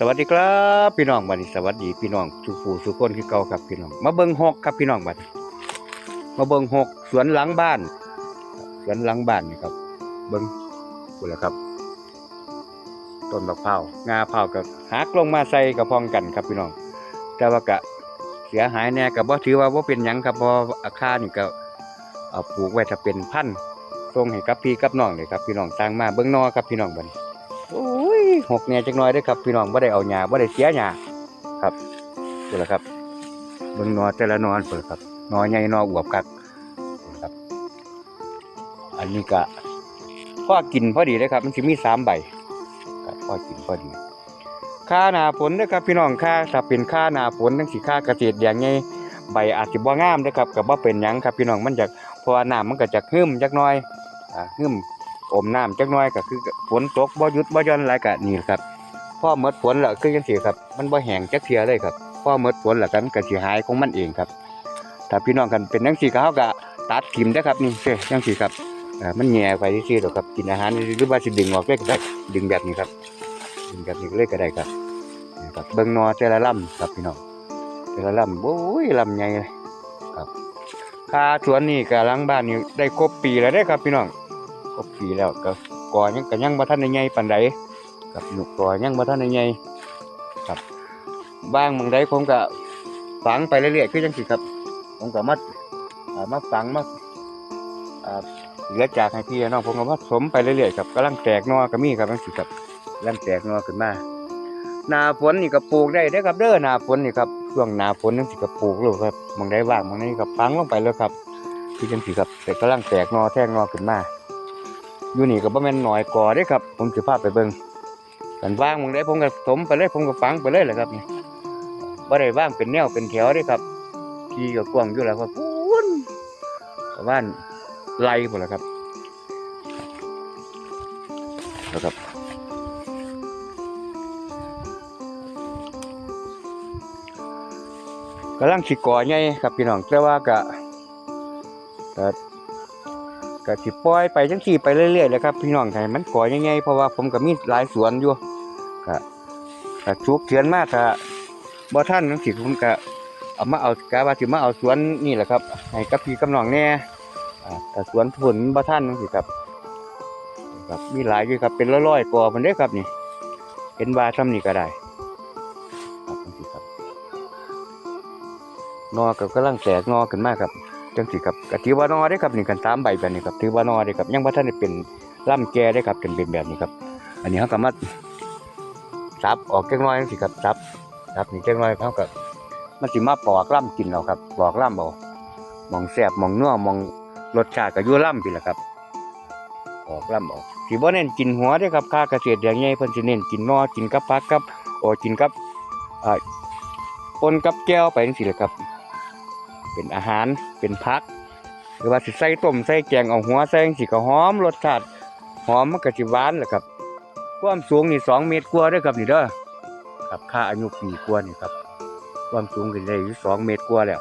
สวัสดีครับพี่น้องบัดนี้สวัสดีพี่น้องทุกผู้ทุกคนคือเก่าครับพี่น้อง มาเบิงหกครับพี่น้องบัดมาเบิงหกสวนหลังบ้าน สวนหลังบ้านนี่ครับ เบิ่งกูแหละครับ ต้นมะพร้าวงาพร้ากับหักลงมาใส่กระพองกันครับพี่น้อง แต่ว่ากะเสียหายแน่กับบ่าถือว่าบ่าเป็นยังครับเพออาคานี่ก็เอาปลูกไว้ถ้าเป็นพันธุ์ส่งให้กับพี่กับน้องเลยครับ พี่น้องสร้างมาเบิงนอครับพี่น้องบัดนี้ หกแหน่ยจักน่อยด้อครับพี่น้องบ่ได้เอาหญ้าบ่ได้เสียหญ้าครับนี่แหละครับเบิ่งนอแต่ละนอนเพิ่นครับนอใหญ่นออวบคักครับ อันนี้ก็พ่อกินพอดีเลยครับ มันสิมีสามใบครับพอกินพอดีค่าหนาฝนเด้ครับ พี่น้องค่าถ้าเป็นค่าหนาฝนจังสิค่าเกษตรอย่างไงใบอาจสิบ่งามเด้ครับก็บ่เป็นหยังครับพี่น้องมันจะเพราะว่าน้ำมันก็จะหึมจักน่อยอ่าหึม อมน้ำจักน่อยก็คือฝนตกบ่หยุดบ่ย่อนหลายก็นี่แหละครับพ่อหมดฝนล้วคือจังซี่ครับ มันบ่แห้งจักเทื่อเลยครับพ่อหมดฝนล้วก็มันก็สิหายของมันเองครับ ถ้าพี่น้องกันเป็นจังซี่ก็เฮาก็ตัดทิ่มเด้ครับนี่เด้จังซี่ครับมันแห่ไปซื่อๆดอกครับกินอาหารหรือว่าสิดึงออกเลยก็ได้ดึงแบบนี้ครับดึงแบบนี้เลยก็ได้ครับนี่ครับเบิ่งนอแต่ละลำครับพี่น้องแต่ละลำโอ้ยลำใหญ่เลยครับค่าสวนนี่ก็หลังบ้านนี่ได้ครบปีแล้วเด้ครับพี่น้อง ครบปีแล้วก็ก่อยังก็ยังบ่ทันได้ใหญ่ปานใดกับหนุกก่อยังบ่ทันได้ใหญ่ครับบ้างบางใดผมก็ฝังไปเรื่อยๆคือจังซี่ครับ ผมก็มาอ่ามาฝังมาอ่าเหลือจากให้พี่น้องผมก็มาสมไปเรื่อยๆครับกำลังแตกนอก็มีครับจังซี่ครับกำลังแตกนอขึ้นมาหน้าฝนนี่ก็ปลูกได้เด้ครับเด้อหน้าฝนนี่ครับช่วงหน้าฝนจังซี่ก็ปลูกเลยครับบางใดว่างบางนี้ก็ฝังลงไปเลยครับคือจังซี่ครับแต่กำลังแตกนอแท่งนอขึ้นมา อยู่นี่ก็บ่แม่นหน้อยก่อเด้ครับ ผมสิพาไปเบิ่งกันว่างมึงได้ผมก็ถมไปเลยผมก็ฝังไปเลยแหละครับนี่บ่ได้ว่างเป็นแนวเป็นแถวเด้ครับที่ก็กว้างอยู่แล้วครับพูนประมาณไล่พุ่นละครับแล้วครับกำลังสิก่อใหญ่ครับพี่น้องแต่ว่าก็ ก็สิปล่อยไปจังซี่ไปเรื่อยๆเลยครับพี่น้องให้มันก่อใหญ่ๆเพราะว่าผมก็มีหลายสวนอยู่ก็ก็ชุกเถือนมากถ้าบ่ทันจังซี่ผมก็เอามาเอากะว่าสิมาเอาสวนนี่แหละครับให้กับพี่กับน้องแน่อ่สวนผลบ่ทันจังซี่ครับครับมีหลายอยู่ครับเป็นร้อยๆกอมันเด้ครับนี่เห็นว่าซ้ำนี่ก็ได้ครับจังซี่ครับนอก็กำลังแตกนอขึ้นมากครับ จังสิครับก็ถือว่านอได้ครับนี่กันสามใบแบบนี้ครับถือว่านอได้ครับยังบ่ทันได้เป็นล่ำแก่ได้ครับเป็นเป็นแบบนี้ครับ อันนี้เขาก็มาซับออกจักน้อยจังสิครับซับซับนี่จักน้อยเขาก็มันสิมาปอกล่ำกินเอาครับปอกล่ำเอามองแซ่บมองนัวมองรสชาติก็อยู่ล่ำพี่ละครับปอกล่ำเอาสิบ่เน้นกินหัวเด้ครับค่าเกษตรอย่างใหญ่เพิ่นสิเน้นกินนอกินกับผักกับโอ้กินกับอ่าปนกับแก้วไปจังซี่แหละครับ เป็นอาหาร เป็นพัก หรือว่าสิใส่ต้มใส่แกงเอาหัวใส่จังสิก็หอมรสชาติหอมมันก็สิหวานแหละครับ ความสูงนี่สองเมตรกว่าด้อครับนี่เด้อครับค่าอายุปีกว่านี่ครับ ความสูงก็ได้อยู่สองเมตรกว่าแล้ว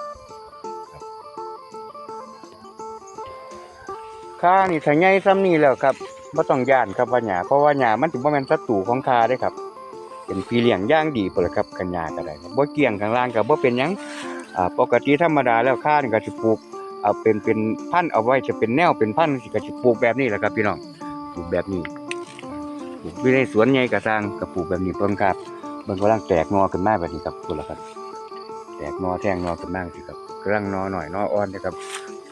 ค่านี่ถ้าใหญ่ซ้ำนี่แล้วครับบ่ต้องย่านครับว่าหญ้าเพราะว่าหญ้ามันสิบ่แม่นศัตรูของค่าเด้ครับเป็นพี่เลี้ยงย่างดีพุ่นล่ะครับกันหญ้าก็ได้ครับบ่เกี่ยงข้างล่างก็บ่เป็นยัง อ่าปกติธรรมดาแล้วข้านก็สิปลูกเอาเป็นเป็นพันธุ์เอาไว้จะเป็นแนวเป็นพันธุ์ก็สิปลูกแบบนี้แหละครับพี่น้องปลูกแบบนี้ปลูกอยู่ในสวนใหญ่ก็สร้างก็ปลูกแบบนี้เพิ่นครับมันกำลังแตกหนอขึ้นมาแบบนี้ครับพุ่นละครับ แตกหนอแทงหนอขึ้นมาสิครับกำลังนอหน่อยนออ่อนนะครับ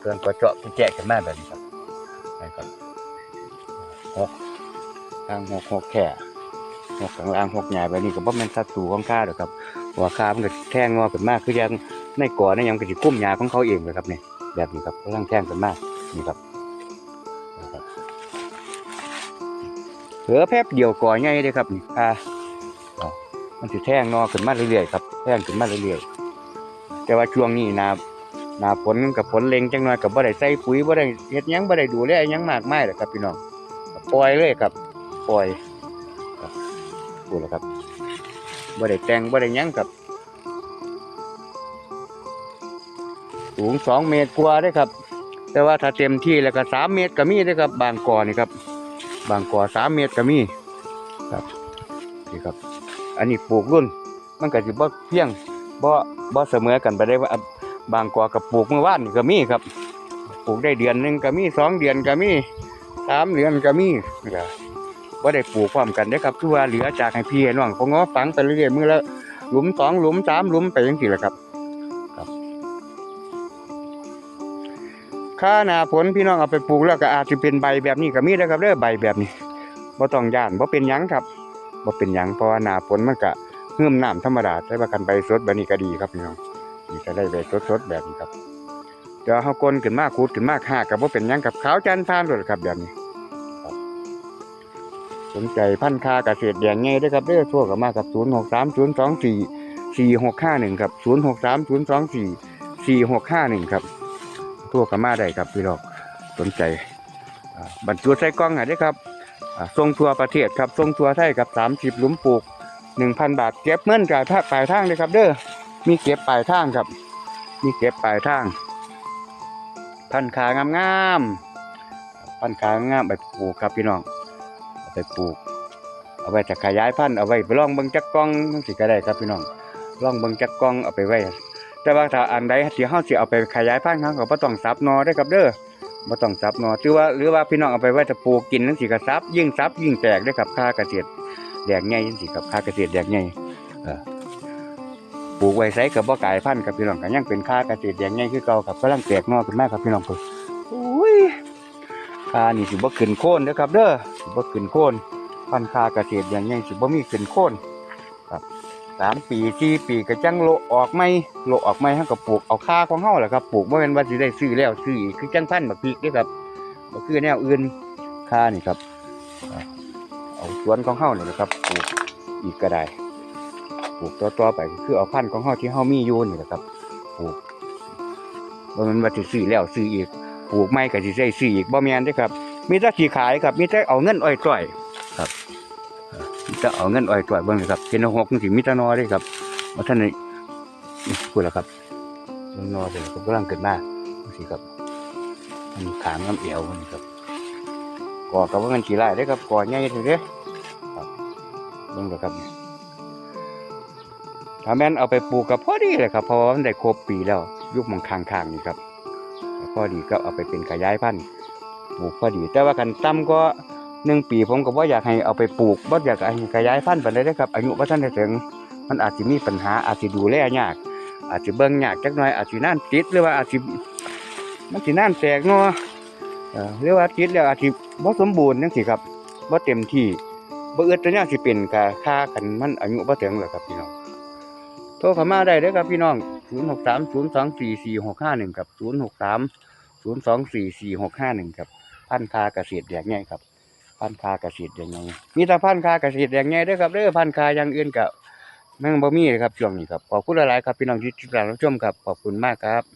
กำลังก็เจาะแจกขึ้นมาแบบนี้ครับนะครับหกทางหกหกแค่หกข้างล่างหกใหญ่แบบนี้ก็บ่แม่นศัตรูของข้าดอกครับหัวข้ามันก็แทงงอขึ้นมากคือยัง ในก่อในยังก็สิคุ้มยาของเขาเองเลยครับเนี่ยแบบนี้ครับกำลังแทงขึ้นมากนี่ครับเหลือแป๊บเดียวก่อใหญ่เลยครับนี่อ่าอ๋อมันสิแท่งงอขึ้นมาเรื่อยๆครับแท่งขึ้นมาเรื่อยๆแต่ว่าช่วงนี้นาหนาฝนกับฝนเล็งจังหน่อยกับบ่ได้ใส่ปุ๋ยบ่ได้เฮ็ดยังบ่ได้ดูแลยังมากมายหรอกครับพี่น้องปล่อยเลยครับปล่อยครับพูดแล้วครับบ่ได้แต่งบ่ได้ยังครับ สูงสองเมตรกว่าเด้ครับ แต่ว่าถ้าเต็มที่แล้วก็สามเมตรก็มีเด้ครับ บางกอนี่ครับ บางกอสามเมตรก็มีครับนี่ครับ อันนี้ปลูกรุ่น มันก็สิบ่เพียงบ่บ่เสมอกันไปได้ว่าบางกอกับปลูกเมื่อวานนี่ก็มีครับ ปลูกได้เดือนหนึ่งก็มีสองเดือนก็มีสามเดือนก็มีก็บ่ได้ปลูกพร้อมกันเด้ครับคือว่าเหลือจากให้พี่ให้น้องพงอฝังไปเรื่อยๆมือละหลุมสองหลุมสามหลุมไปจังซี่แหละครับ ค่าหน้าฝนพี่น้องเอาไปปลูกแล้วก็อาจจะเป็นใบแบบนี้ก็มีนะครับเด้อใบแบบนี้บ่ต้องย่านบ่เป็นยังครับบ่เป็นยังเพราะว่าหน้าฝนมันก็เฮื่มน้ำธรรมดาแต่ว่ากันใบสดแบบนี้ก็ดีครับพี่น้องนี่ก็ได้ใบสดๆแบบนี้ครับเดี๋ยวเฮากลนขึ้นมาขูดขึ้นมากหากก็บ่เป็นยังกับขาวจันทร์พานโลดครับแบบนี้สนใจพันธุ์ค้าเกษตรแดงใหญ่เด้อครับเด้อโทรเข้ามากับ 063024 4651 ครับ 063024 4651 ครับ ทั่วกันมาได้ครับพี่น้องสนใจบรรจุใส่กล่องให้ได้ครับอ่าส่งทัวประเทศครับส่งทัวไทยครับ 30 หลุมปลูก 1,000 บาท เก็บเงินจ่ายภาคปลายทางเลยครับ เด้อมีเก็บปลายทางครับ มีเก็บปลายทาง พันขางามๆพันขางามไปปลูกครับพี่น้องเอาไปปลูก เอาไว้จะขยายพันธุ์เอาไว้ไปลองเบิ่งจักกล่องสิก็ได้ครับพี่น้องลองเบิ่งจักกล่องเอาไปไว้ แต่ว่าถ้าอันใดที่เฮาสิเอาไปขยายพันธุ์เขาก็บ่ต้องสับนอเด้ครับเด้อบ่ต้องสับนอถือว่าหรือว่าพี่น้องเอาไปไว้จะปลูกกินจังซี่ก็สับยิ่งสับยิ่งแตกเด้ครับค่าเกษตรแดกใหญ่จังซี่ครับค่าเกษตรแดกใหญ่เออปลูกไว้ไสก็บ่กลายพันธุ์ครับพี่น้องก็ยังเป็นค่าเกษตรแดกใหญ่คือเก่าครับกำลังแตกนอขึ้นมาครับพี่น้องเพิ่นอุ้ยค่านี่สิบ่ขึ้นโคนเด้อครับ เด้อสิบ่ขึ้นโคนพันธุ์ค่าเกษตรแดกใหญ่สิบ่มีขึ้นโคนครับ สามปีสี่ปีก็จังโลออกไม่โลออกไม่เฮาก็ปลูกเอาค่าของเฮาแหละครับปลูกบ่แม่นว่าสิได้ซื้อแล้วซื้ออีกคือจังพันธุ์บักพริกเด้ครับบ่คือแนวอื่นค่านี่ครับเอาสวนของเฮานี่แหละครับปลูกอีกก็ได้ปลูกต่อๆไปคือเอาพันธุ์ของเฮาที่เฮามีอยู่นี่แหละครับปลูกบ่แม่นว่าสิซื้อแล้วซื้ออีกปลูกใหม่ก็สิได้ซื้ออีกบ่แม่นเด้ครับ มีแต่สิขายครับมีแต่เอาเงินอ้อยต้อย จะเอาเงินอ้อยตรวจเบิ่งเลยครับเป็นหกสิมีตะนอเด้ครับว่าท่านนี่พูดแล้วครับเบิ่งนอเพิ่นก็กำลังเกิดมาจังซี่ครับมันขามน้ำเอวมันครับก่อกับว่ามันขี้ไล่เด้ครับก่อใหญ่เถอะเด้อครับเบิ่งเลยครับถ้าแม่นเอาไปปลูกกับพอดีเลยครับเพราะว่ามันได้ครบปีแล้ว ยุคมองข้างๆนี่ครับพอดีก็เอาไปเป็นขยายพันธุ์ปลูกพอดี แต่ว่ากันต่ำก็ หนึ่งปีผมก็บ่อยากให้เอาไปปลูกบ่อยากให้ขยายพันธุ์ไปเลยเด้ครับ อายุบ่ทันได้ถึง มันอาจสิมีปัญหาอาจสิดูแลยาก อาจสิเบิ่งยากจักหน่อยอาจสิน่านติดหรือว่าอาจสิมันสิน่านแตกเนาะเอ่อหรือว่าติดแล้วอาจสิบ่สมบูรณ์จังซี่ครับบ่เต็มที่บ่อึดแต่ยังสิเป็นก็ค่ากันมันอายุบ่ถึงหรอกครับพี่น้องโทรเข้ามาได้เด้อครับพี่น้อง0630244651ครับ0630244651ครับพันธุ์คาเกษตรแดกใหญ่ครับ พันธุ์คากระสีดอย่างไงมีแต่พันธุ์คากระสีดอย่างไงเด้อครับเด้อพันธุ์คาอย่างอื่นกับแม่งบ่มีเลยครับช่วงนี้ครับขอบคุณหลายๆครับพี่น้องที่ติดตามรับชมครับขอบคุณมากครับ